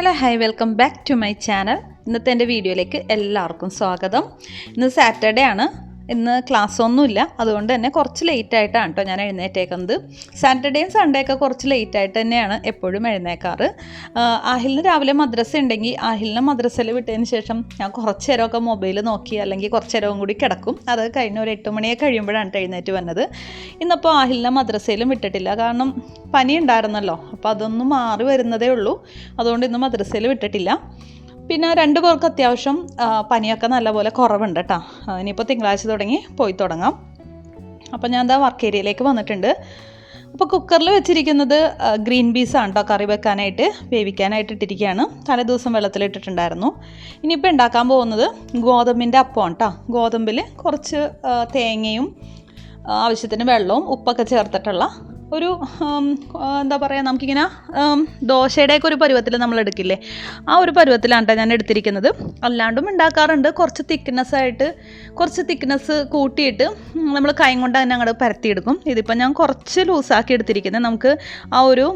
Hello hi welcome back to my channel ഇന്നത്തെ എന്റെ വീഡിയോയിലേക്ക് എല്ലാവർക്കും സ്വാഗതം. ഇന്ന് സാറ്റർഡേ ആണ്. ഇന്ന് ക്ലാസ് ഒന്നുമില്ല. അതുകൊണ്ട് തന്നെ കുറച്ച് ലേറ്റ് ആയിട്ടാണ് കേട്ടോ ഞാൻ എഴുന്നേറ്റേക്കുന്നത്. സാറ്റർഡേയും സൺഡേ ഒക്കെ കുറച്ച് ലേറ്റ് ആയിട്ട് തന്നെയാണ് എപ്പോഴും എഴുന്നേക്കാറ്. അഹിലിന് രാവിലെ മദ്രസ ഉണ്ടെങ്കിൽ ആഹിലിനെ മദ്രസയിൽ വിട്ടതിന് ശേഷം ഞാൻ കുറച്ച് നേരമൊക്കെ മൊബൈൽ നോക്കി അല്ലെങ്കിൽ കുറച്ച് നേരവും കൂടി കിടക്കും. അത് കഴിഞ്ഞ ഒരു എട്ട് മണിയെ കഴിയുമ്പോഴാണ് എഴുന്നേറ്റ് വന്നത്. ഇന്നിപ്പോൾ ആഹിലിനെ മദ്രസയിലും വിട്ടിട്ടില്ല. കാരണം പനി ഉണ്ടായിരുന്നല്ലോ. അപ്പോൾ അതൊന്നും മാറി വരുന്നതേ ഉള്ളൂ. അതുകൊണ്ട് ഇന്ന് മദ്രസയിൽ വിട്ടിട്ടില്ല. പിന്നെ രണ്ട് പേർക്ക് അത്യാവശ്യം പനിയൊക്കെ നല്ലപോലെ കുറവുണ്ട് കേട്ടോ ഇനിയിപ്പോൾ തിങ്കളാഴ്ച തുടങ്ങി പോയി തുടങ്ങാം. അപ്പോൾ ഞാൻ എന്താ വർക്ക് ഏരിയയിലേക്ക് വന്നിട്ടുണ്ട്. അപ്പോൾ കുക്കറിൽ വെച്ചിരിക്കുന്നത് ഗ്രീൻ പീസ് ആണ് കേട്ടോ കറി വെക്കാനായിട്ട് വേവിക്കാനായിട്ട് ഇട്ടിരിക്കുകയാണ് തലേ ദിവസം വെള്ളത്തിലിട്ടിട്ടുണ്ടായിരുന്നു ഇനിയിപ്പോൾ ഉണ്ടാക്കാൻ പോകുന്നത് ഗോതമ്പിന്റെ അപ്പമാണ് കേട്ടോ ഗോതമ്പിൽ കുറച്ച് തേങ്ങയും ആവശ്യത്തിന് വെള്ളവും ഉപ്പൊക്കെ ചേർത്തിട്ടുള്ള ഒരു എന്താ പറയുക നമുക്കിങ്ങനെ ദോശയുടെയൊക്കെ ഒരു പരുവത്തിൽ നമ്മൾ എടുക്കില്ലേ? ആ ഒരു പരുവത്തിലാണ് കേട്ടോ ഞാൻ എടുത്തിരിക്കുന്നത്. അല്ലാണ്ടും ഉണ്ടാക്കാറുണ്ട്. കുറച്ച് തിക്നെസ് ആയിട്ട് കുറച്ച് തിക്നെസ് കൂട്ടിയിട്ട് നമ്മൾ കൈ കൊണ്ട് തന്നെ അങ്ങോട്ട് പരത്തിയെടുക്കും. ഇതിപ്പോൾ ഞാൻ കുറച്ച് ലൂസാക്കി എടുത്തിരിക്കുന്നത് നമുക്ക് ആ ഒരു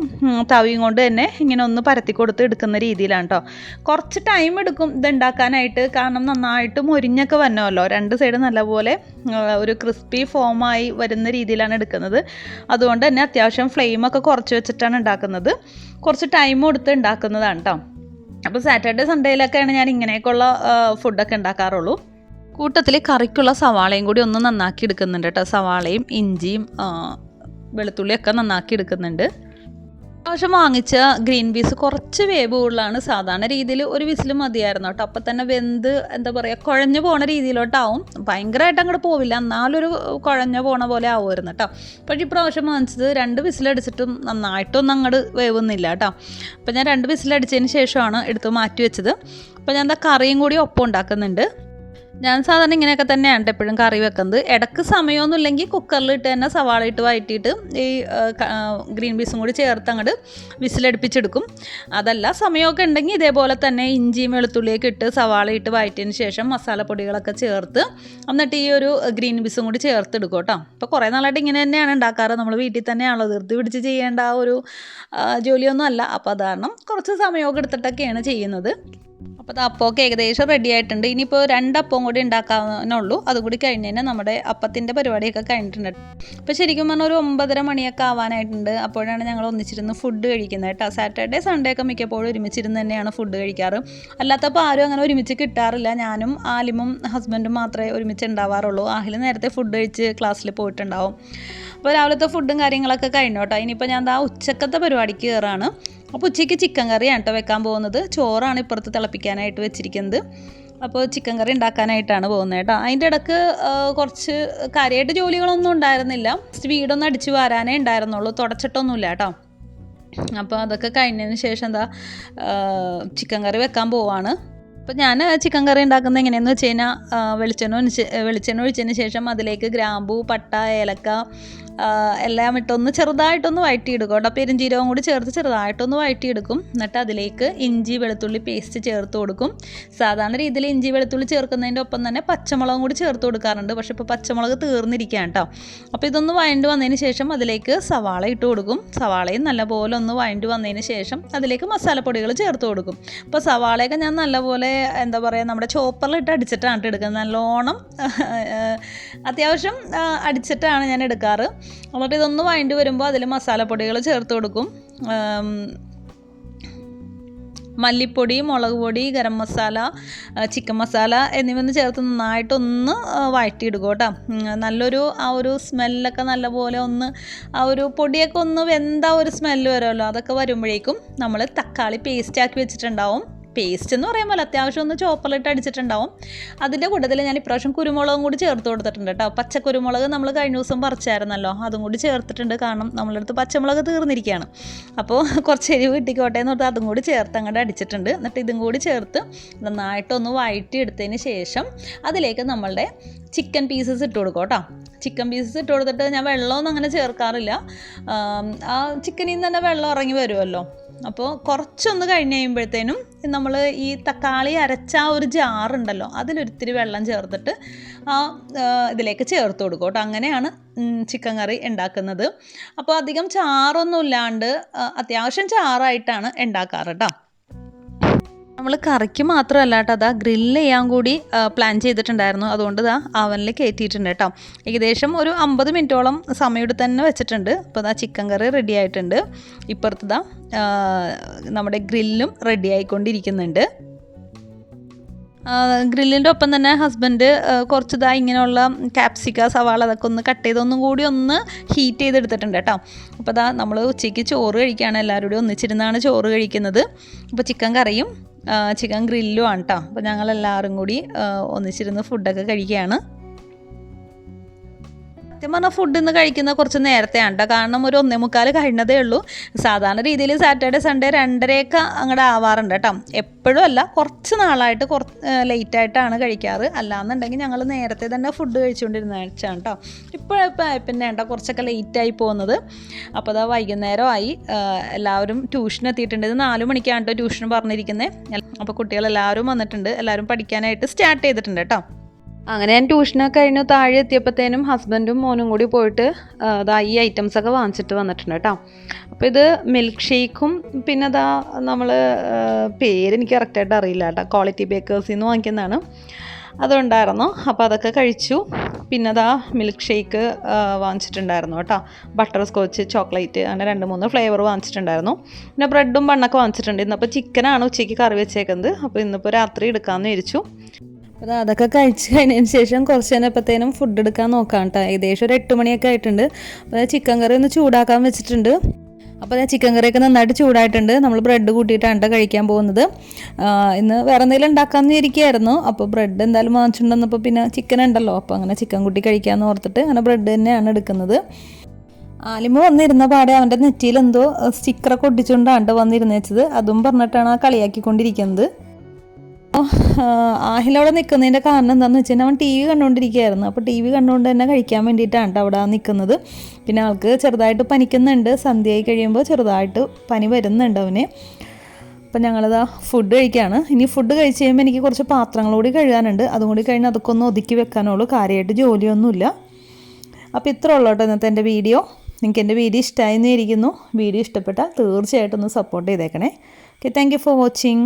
തവിയും കൊണ്ട് തന്നെ ഇങ്ങനെ ഒന്ന് പരത്തി കൊടുത്ത് എടുക്കുന്ന രീതിയിലാണ് കേട്ടോ കുറച്ച് ടൈം എടുക്കും ഇത് ഉണ്ടാക്കാനായിട്ട്. കാരണം നന്നായിട്ട് മൊരിഞ്ഞൊക്കെ വന്നല്ലോ രണ്ട് സൈഡ് നല്ലപോലെ ഒരു ക്രിസ്പി ഫോമായി വരുന്ന രീതിയിലാണ് എടുക്കുന്നത്. അതുകൊണ്ട് തന്നെ അത്യാവശ്യം ഫ്ലെയിമൊക്കെ കുറച്ച് വെച്ചിട്ടാണ് ഉണ്ടാക്കുന്നത്. കുറച്ച് ടൈം കൊടുത്ത് ഉണ്ടാക്കുന്നതാണ് കേട്ടോ അപ്പോൾ സാറ്റർഡേ സൺഡേയിലൊക്കെയാണ് ഞാൻ ഇങ്ങനെയൊക്കെയുള്ള ഫുഡൊക്കെ ഉണ്ടാക്കാറുള്ളൂ. കൂട്ടത്തിൽ കറിക്കുള്ള സവാളയും കൂടി ഒന്ന് നന്നാക്കി എടുക്കുന്നുണ്ട് കേട്ടോ സവാളയും ഇഞ്ചിയും വെളുത്തുള്ളിയൊക്കെ നന്നാക്കി എടുക്കുന്നുണ്ട്. പ്രാവശ്യം വാങ്ങിച്ച ഗ്രീൻ പീസ് കുറച്ച് വേവ് കൂടുതലാണ്. സാധാരണ രീതിയിൽ ഒരു വിസിൽ മതിയായിരുന്നു കേട്ടോ. അപ്പം തന്നെ വെന്ത് എന്താ പറയുക കുഴഞ്ഞു പോണ രീതിയിലോട്ടാവും. ഭയങ്കരമായിട്ട് അങ്ങോട്ട് പോവില്ല. എന്നാലൊരു കുഴഞ്ഞു പോണ പോലെ ആവുമായിരുന്നു കേട്ടോ. പക്ഷേ ഇപ്രാവശ്യം വാങ്ങിച്ചത് രണ്ട് വിസിലടിച്ചിട്ടും നന്നായിട്ടൊന്നും അങ്ങോട്ട് വേവുന്നില്ല കേട്ടോ. അപ്പം ഞാൻ രണ്ട് വിസിലടിച്ചതിന് ശേഷമാണ് എടുത്ത് മാറ്റി വെച്ചത്. അപ്പോൾ ഞാൻ എന്താ കറിയും കൂടി ഒപ്പം ഉണ്ടാക്കുന്നുണ്ട്. ഞാൻ സാധാരണ ഇങ്ങനെയൊക്കെ തന്നെയാണ് എപ്പോഴും കറി വെക്കുന്നത്. ഇടയ്ക്ക് സമയമൊന്നും ഇല്ലെങ്കിൽ കുക്കറിൽ ഇട്ട് തന്നെ സവാള ഇട്ട് വഴറ്റിയിട്ട് ഈ ഗ്രീൻ പീസും കൂടി ചേർത്ത് അങ്ങോട്ട് വിസിലടുപ്പിച്ചെടുക്കും. അതല്ല സമയമൊക്കെ ഉണ്ടെങ്കിൽ ഇതേപോലെ തന്നെ ഇഞ്ചിയും വെളുത്തുള്ളിയൊക്കെ ഇട്ട് സവാള ഇട്ട് വഴറ്റിയതിന് ശേഷം മസാലപ്പൊടികളൊക്കെ ചേർത്ത് എന്നിട്ട് ഈ ഒരു ഗ്രീൻ പീസും കൂടി ചേർത്തെടുക്കും കേട്ടോ. അപ്പോൾ കുറേ നാളായിട്ട് ഇങ്ങനെ തന്നെയാണ് ഉണ്ടാക്കാറ്. നമ്മൾ വീട്ടിൽ തന്നെയാണല്ലോ ധൃതി പിടിച്ച് ചെയ്യേണ്ട ആ ഒരു ജോലിയൊന്നും അല്ല അപ്പോൾ അത് കാരണം കുറച്ച് സമയമൊക്കെ എടുത്തിട്ടൊക്കെയാണ് ചെയ്യുന്നത്. അപ്പോൾ അത് അപ്പമൊക്കെ ഏകദേശം റെഡി ആയിട്ടുണ്ട്. ഇനിയിപ്പോൾ രണ്ട് അപ്പം കൂടി ഉണ്ടാക്കാനുള്ളൂ. അതുകൂടി കഴിഞ്ഞ് കഴിഞ്ഞാൽ നമ്മുടെ അപ്പത്തിന്റെ പരിപാടിയൊക്കെ കഴിഞ്ഞിട്ടുണ്ട്. അപ്പോൾ ശരിക്കും പറഞ്ഞാൽ ഒരു ഒമ്പതര മണിയൊക്കെ ആവാനായിട്ടുണ്ട്. അപ്പോഴാണ് ഞങ്ങൾ ഒന്നിച്ചിരുന്ന് ഫുഡ് കഴിക്കുന്നത് കേട്ടോ. സാറ്റർഡേ സൺഡേ ഒക്കെ മിക്കപ്പോഴും ഒരുമിച്ചിരുന്ന് തന്നെയാണ് ഫുഡ് കഴിക്കാറ്. അല്ലാത്തപ്പോൾ ആരും അങ്ങനെ ഒരുമിച്ച് കിട്ടാറില്ല. ഞാനും ആലിമും ഹസ്ബൻഡും മാത്രമേ ഒരുമിച്ച് ഉണ്ടാവാറുള്ളൂ. ആഹിൽ നേരത്തെ ഫുഡ് കഴിച്ച് ക്ലാസ്സിൽ പോയിട്ടുണ്ടാവും. അപ്പോൾ രാവിലത്തെ ഫുഡും കാര്യങ്ങളൊക്കെ കഴിഞ്ഞു കേട്ടോ ഇനിയിപ്പോൾ ഞാൻ ദാ ഉച്ചക്കത്തെ പരിപാടിക്ക് കയറാണ് അപ്പോൾ ഉച്ചയ്ക്ക് ചിക്കൻ കറിയാണ് കേട്ടോ വെക്കാൻ പോകുന്നത്. ചോറാണ് ഇപ്പുറത്ത് തിളപ്പിക്കാനായിട്ട് വെച്ചിരിക്കുന്നത്. അപ്പോൾ ചിക്കൻ കറി ഉണ്ടാക്കാനായിട്ടാണ് പോകുന്നത് കേട്ടോ അതിന്റെ ഇടയ്ക്ക് ആ, കുറച്ച് കാര്യമായിട്ട് ജോലികളൊന്നും ഉണ്ടായിരുന്നില്ല. വീടൊന്നും അടിച്ചു വാരാനേ ഉണ്ടായിരുന്നുള്ളൂ. തുടച്ചിട്ടൊന്നുമില്ല കേട്ടോ അപ്പോൾ അതൊക്കെ കഴിഞ്ഞതിന് ശേഷം എന്താ ചിക്കൻ കറി വെക്കാൻ പോവാണ്. അപ്പോൾ ഞാൻ ചിക്കൻ കറി ഉണ്ടാക്കുന്നത് എങ്ങനെയെന്ന് വെച്ച് കഴിഞ്ഞാൽ വെളിച്ചെണ്ണ വെളിച്ചെണ്ണ ഒഴിച്ചതിന് ശേഷം അതിലേക്ക് ഗ്രാമ്പൂ പട്ട ഏലക്ക ആ, എല്ലാം ഇട്ടൊന്ന് ചെറുതായിട്ടൊന്ന് വഴറ്റിയെടുക്കും. കേട്ടോ പെരുംജീരകം കൂടി ചേർത്ത് ചെറുതായിട്ടൊന്ന് വഴറ്റിയെടുക്കും. എന്നിട്ട് അതിലേക്ക് ഇഞ്ചി വെളുത്തുള്ളി പേസ്റ്റ് ചേർത്ത് കൊടുക്കും. സാധാരണ രീതിയിൽ ഇഞ്ചി വെളുത്തുള്ളി ചേർക്കുന്നതിന്റെ ഒപ്പം തന്നെ പച്ചമുളകും കൂടി ചേർത്ത് കൊടുക്കാറുണ്ട്. പക്ഷേ ഇപ്പോൾ പച്ചമുളക് തീർന്നിരിക്കുകയാണ് കേട്ടോ. അപ്പോൾ ഇതൊന്ന് വഴണ്ട് വന്നതിന് ശേഷം അതിലേക്ക് സവാള ഇട്ട് കൊടുക്കും. സവാളയും നല്ലപോലെ ഒന്ന് വഴണ്ട് വന്നതിന് ശേഷം അതിലേക്ക് മസാലപ്പൊടികൾ ചേർത്ത് കൊടുക്കും. അപ്പോൾ സവാളയൊക്കെ ഞാൻ നല്ലപോലെ എന്താ പറയുക നമ്മുടെ ചോപ്പറിലിട്ട് അടിച്ചിട്ടാണ് ട്ടോ എടുക്കുന്നത്. നല്ലോണം അത്യാവശ്യം അടിച്ചിട്ടാണ് ഞാൻ എടുക്കാറ്. എന്നിട്ട് ഇതൊന്ന് വഴണ്ടി വരുമ്പോൾ അതിൽ മസാലപ്പൊടികൾ ചേർത്ത് കൊടുക്കും. മല്ലിപ്പൊടി മുളക് പൊടി ഗരം മസാല ചിക്കൻ മസാല എന്നിവന്ന് ചേർത്ത് നന്നായിട്ടൊന്ന് വഴറ്റിയെടുക്കും വഴറ്റിയിടുക കേട്ടോ. നല്ലൊരു ആ ഒരു സ്മെല്ലൊക്കെ നല്ലപോലെ ഒന്ന് ആ ഒരു പൊടിയൊക്കെ ഒന്ന് വെന്ത ഒരു സ്മെല്ല് വരുമല്ലോ അതൊക്കെ വരുമ്പോഴേക്കും നമ്മൾ തക്കാളി പേസ്റ്റ് ആക്കി വെച്ചിട്ടുണ്ടാവും. പേസ്റ്റ് എന്ന് പറയുമ്പോൾ അത്യാവശ്യം ഒന്ന് ചോപ്പറിലിട്ട് അടിച്ചിട്ടുണ്ടാവും. അതിന്റെ കൂട്ടത്തിൽ ഞാൻ ഇപ്രാവശ്യം കുരുമുളകും കൂടി ചേർത്ത് കൊടുത്തിട്ടുണ്ട് കേട്ടോ. പച്ചക്കുരുമുളക് നമ്മൾ കഴിഞ്ഞ ദിവസം പറിച്ചായിരുന്നല്ലോ. അതും കൂടി ചേർത്തിട്ടുണ്ട്. കാരണം നമ്മളടുത്ത് പച്ചമുളക് തീർന്നിരിക്കുകയാണ്. അപ്പോൾ കുറച്ച് എരിവ് കിട്ടിക്കോട്ടെ എന്ന് പറഞ്ഞാൽ അതും കൂടി ചേർത്ത് അങ്ങോട്ട് അടിച്ചിട്ടുണ്ട്. എന്നിട്ട് ഇതും കൂടി ചേർത്ത് നന്നായിട്ടൊന്ന് വഴറ്റി എടുത്തതിന് ശേഷം അതിലേക്ക് നമ്മളുടെ ചിക്കൻ പീസസ് ഇട്ട് കൊടുക്കും കേട്ടോ. ചിക്കൻ പീസസ് ഇട്ട് കൊടുത്തിട്ട് ഞാൻ വെള്ളമൊന്നും അങ്ങനെ ചേർക്കാറില്ല. ആ ചിക്കനിൽ നിന്ന് തന്നെ വെള്ളം ഇറങ്ങി വരുമല്ലോ. അപ്പോൾ കുറച്ചൊന്ന് കഴിഞ്ഞ് കഴിയുമ്പോഴത്തേനും നമ്മൾ ഈ തക്കാളി അരച്ച ഒരു ജാറുണ്ടല്ലോ അതിലൊരിത്തിരി വെള്ളം ചേർത്തിട്ട് ആ ഇതിലേക്ക് ചേർത്ത് കൊടുക്കും കേട്ടോ. അങ്ങനെയാണ് ചിക്കൻ കറി ഉണ്ടാക്കുന്നത്. അപ്പോൾ അധികം ചാറൊന്നും ഇല്ലാണ്ട് അത്യാവശ്യം ചാറായിട്ടാണ് ഉണ്ടാക്കാറ് കേട്ടോ. നമ്മൾ കറിക്ക് മാത്രമല്ല കേട്ടോ അതാ ഗ്രില്ല് ചെയ്യാൻ കൂടി പ്ലാൻ ചെയ്തിട്ടുണ്ടായിരുന്നു. അതുകൊണ്ട് ഇതാ അവനിൽ കയറ്റിയിട്ടുണ്ട് കേട്ടോ. ഏകദേശം ഒരു അമ്പത് മിനിറ്റോളം സമയം തന്നെ വെച്ചിട്ടുണ്ട്. അപ്പോൾ ഇതാ ചിക്കൻ കറി റെഡി ആയിട്ടുണ്ട്. ഇപ്പുറത്ത് ഇതാ നമ്മുടെ ഗ്രില്ലും റെഡി ആയിക്കൊണ്ടിരിക്കുന്നുണ്ട്. ഗ്രില്ലിന്റെ ഒപ്പം തന്നെ ഹസ്ബൻഡ് കുറച്ച് ഇതാ ഇങ്ങനെയുള്ള കാപ്സിക്ക സവാള അതൊക്കെ ഒന്ന് കട്ട് ചെയ്ത് ഒന്നും കൂടി ഒന്ന് ഹീറ്റ് ചെയ്തെടുത്തിട്ടുണ്ട് കേട്ടോ. അപ്പോൾ അതാ നമ്മൾ ഉച്ചയ്ക്ക് ചോറ് കഴിക്കുകയാണ്. എല്ലാവരും കൂടി ഒന്നിച്ചിരുന്നാണ് ചോറ് കഴിക്കുന്നത്. അപ്പോൾ ചിക്കൻ കറിയും ചിക്കൻ ഗ്രില്ലും ആണ് കേട്ടോ അപ്പോൾ ഞങ്ങളെല്ലാവരും കൂടി ഒന്നിച്ചിരുന്ന് ഫുഡൊക്കെ കഴിക്കുകയാണ്. സത്യം പറഞ്ഞാൽ ഫുഡ് ഇന്ന് കഴിക്കുന്ന കുറച്ച് നേരത്തെയാണ് കേട്ടോ കാരണം ഒരു ഒന്നേ മുക്കാൽ കഴിഞ്ഞതേ ഉള്ളൂ. സാധാരണ രീതിയിൽ സാറ്റർഡേ സൺഡേ രണ്ടരയൊക്കെ അങ്ങോട്ട് ആവാറുണ്ട് കേട്ടോ എപ്പോഴും അല്ല കുറച്ച് നാളായിട്ട് കുറച്ച് ലേറ്റായിട്ടാണ് കഴിക്കാറ്. അല്ലാന്നുണ്ടെങ്കിൽ ഞങ്ങൾ നേരത്തെ തന്നെ ഫുഡ് കഴിച്ചുകൊണ്ടിരുന്ന വെച്ചാണ് കേട്ടോ ഇപ്പോഴിപ്പോൾ പിന്നെ കേട്ടോ കുറച്ചൊക്കെ ആയി പോകുന്നത്. അപ്പോൾ അതാ വൈകുന്നേരമായി. എല്ലാവരും ട്യൂഷൻ എത്തിയിട്ടുണ്ട്. ഇത് നാല് മണിക്കാണ് കേട്ടോ ട്യൂഷൻ പറഞ്ഞിരിക്കുന്നത് അപ്പോൾ കുട്ടികളെല്ലാവരും വന്നിട്ടുണ്ട്. എല്ലാവരും പഠിക്കാനായിട്ട് സ്റ്റാർട്ട് ചെയ്തിട്ടുണ്ട് കേട്ടോ അങ്ങനെ ഞാൻ ട്യൂഷനൊക്കെ കഴിഞ്ഞ് താഴെ എത്തിയപ്പോഴത്തേനും ഹസ്ബൻഡും മോനും കൂടി പോയിട്ട് അതാ ഈ ഐറ്റംസ് ഒക്കെ വാങ്ങിച്ചിട്ട് വന്നിട്ടുണ്ട് കേട്ടോ അപ്പോൾ ഇത് മിൽക്ക് ഷേക്കും പിന്നെ അതാ നമ്മൾ പേരെനിക്ക് കറക്റ്റായിട്ട് അറിയില്ല കേട്ടോ ക്വാളിറ്റി ബേക്കേഴ്സിൽ നിന്ന് വാങ്ങിക്കുന്നതാണ്. അതുണ്ടായിരുന്നു. അപ്പോൾ അതൊക്കെ കഴിച്ചു. പിന്നെ അതാ മിൽക്ക് ഷേക്ക് വാങ്ങിച്ചിട്ടുണ്ടായിരുന്നു കേട്ടോ ബട്ടർ സ്കോച്ച് ചോക്ലേറ്റ് അങ്ങനെ രണ്ട് മൂന്ന് ഫ്ലേവർ വാങ്ങിച്ചിട്ടുണ്ടായിരുന്നു. പിന്നെ ബ്രെഡും ബണ്ണൊക്കെ വാങ്ങിച്ചിട്ടുണ്ട്. ഇന്നപ്പോൾ ചിക്കനാണ് ഉച്ചയ്ക്ക് കറി വെച്ചേക്കുന്നത്. അപ്പോൾ ഇന്നിപ്പോൾ രാത്രി എടുക്കാമെന്ന് വിചാരിച്ചു. അപ്പോൾ അതൊക്കെ കഴിച്ച് കഴിഞ്ഞതിന് ശേഷം കുറച്ച് കഴിഞ്ഞപ്പോഴത്തേനും ഫുഡ് എടുക്കാൻ നോക്കാം കേട്ടോ ഏകദേശം ഒരു എട്ട് മണിയൊക്കെ ആയിട്ടുണ്ട്. അപ്പോൾ ചിക്കൻ കറി ഒന്ന് ചൂടാക്കാൻ വെച്ചിട്ടുണ്ട്. അപ്പോൾ ഞാൻ ചിക്കൻ കറിയൊക്കെ നന്നായിട്ട് ചൂടായിട്ടുണ്ട്. നമ്മൾ ബ്രെഡ് കൂട്ടിയിട്ടാണ് കഴിക്കാൻ പോകുന്നത്. ഇന്ന് വേറെ എന്തെങ്കിലും ഉണ്ടാക്കാമെന്ന് ഇരിക്കുകയായിരുന്നു അപ്പോൾ ബ്രെഡ് എന്തായാലും വാങ്ങിച്ചിട്ടുണ്ടെന്നപ്പോൾ പിന്നെ ചിക്കൻ ഉണ്ടല്ലോ. അപ്പോൾ അങ്ങനെ ചിക്കൻ കൂട്ടി കഴിക്കാമെന്ന് ഓർത്തിട്ട് അങ്ങനെ ബ്രെഡ് തന്നെയാണ് എടുക്കുന്നത്. ആലിമ വന്നിരുന്ന പാടെ അവന്റെ നെറ്റിയിൽ എന്തോ സ്റ്റിക്കറൊക്കെ ഒട്ടിച്ചുകൊണ്ടാണ് വന്നിരുന്നേച്ചത്. അതും പറഞ്ഞിട്ടാണ് ആ കളിയാക്കിക്കൊണ്ടിരിക്കുന്നത്. ആഹിലവിടെ നിൽക്കുന്നതിന്റെ കാരണം എന്താണെന്ന് വെച്ച് കഴിഞ്ഞാൽ അവൻ ടി വി കണ്ടുകൊണ്ടിരിക്കുകയായിരുന്നു. അപ്പോൾ ടി വി കണ്ടുകൊണ്ട് തന്നെ കഴിക്കാൻ വേണ്ടിയിട്ടാണ് അവിടെ നിൽക്കുന്നത്. പിന്നെ ആൾക്ക് ചെറുതായിട്ട് പനിക്കുന്നുണ്ട്. സന്ധ്യയായി കഴിയുമ്പോൾ ചെറുതായിട്ട് പനി വരുന്നുണ്ട് അവന്. അപ്പം ഞങ്ങളിതാ ഫുഡ് കഴിക്കുകയാണ്. ഇനി ഫുഡ് കഴിച്ച് കഴിയുമ്പോൾ എനിക്ക് കുറച്ച് പാത്രങ്ങൾ കൂടി കഴുകാനുണ്ട്. അതും കൂടി കഴിഞ്ഞ് അതൊക്കെ ഒന്ന് ഒതുക്കി വെക്കാനുള്ളൂ. കാര്യമായിട്ട് ജോലിയൊന്നുമില്ല. അപ്പോൾ ഇത്ര ഉള്ളൂ കേട്ടോ ഇന്നത്തെ എന്റെ വീഡിയോ. നിങ്ങൾക്ക് എന്റെ വീഡിയോ ഇഷ്ടമായി ഇരിക്കുന്നു വീഡിയോ ഇഷ്ടപ്പെട്ടാൽ തീർച്ചയായിട്ടും ഒന്ന് സപ്പോർട്ട് ചെയ്തേക്കണേ. Okay thank for watching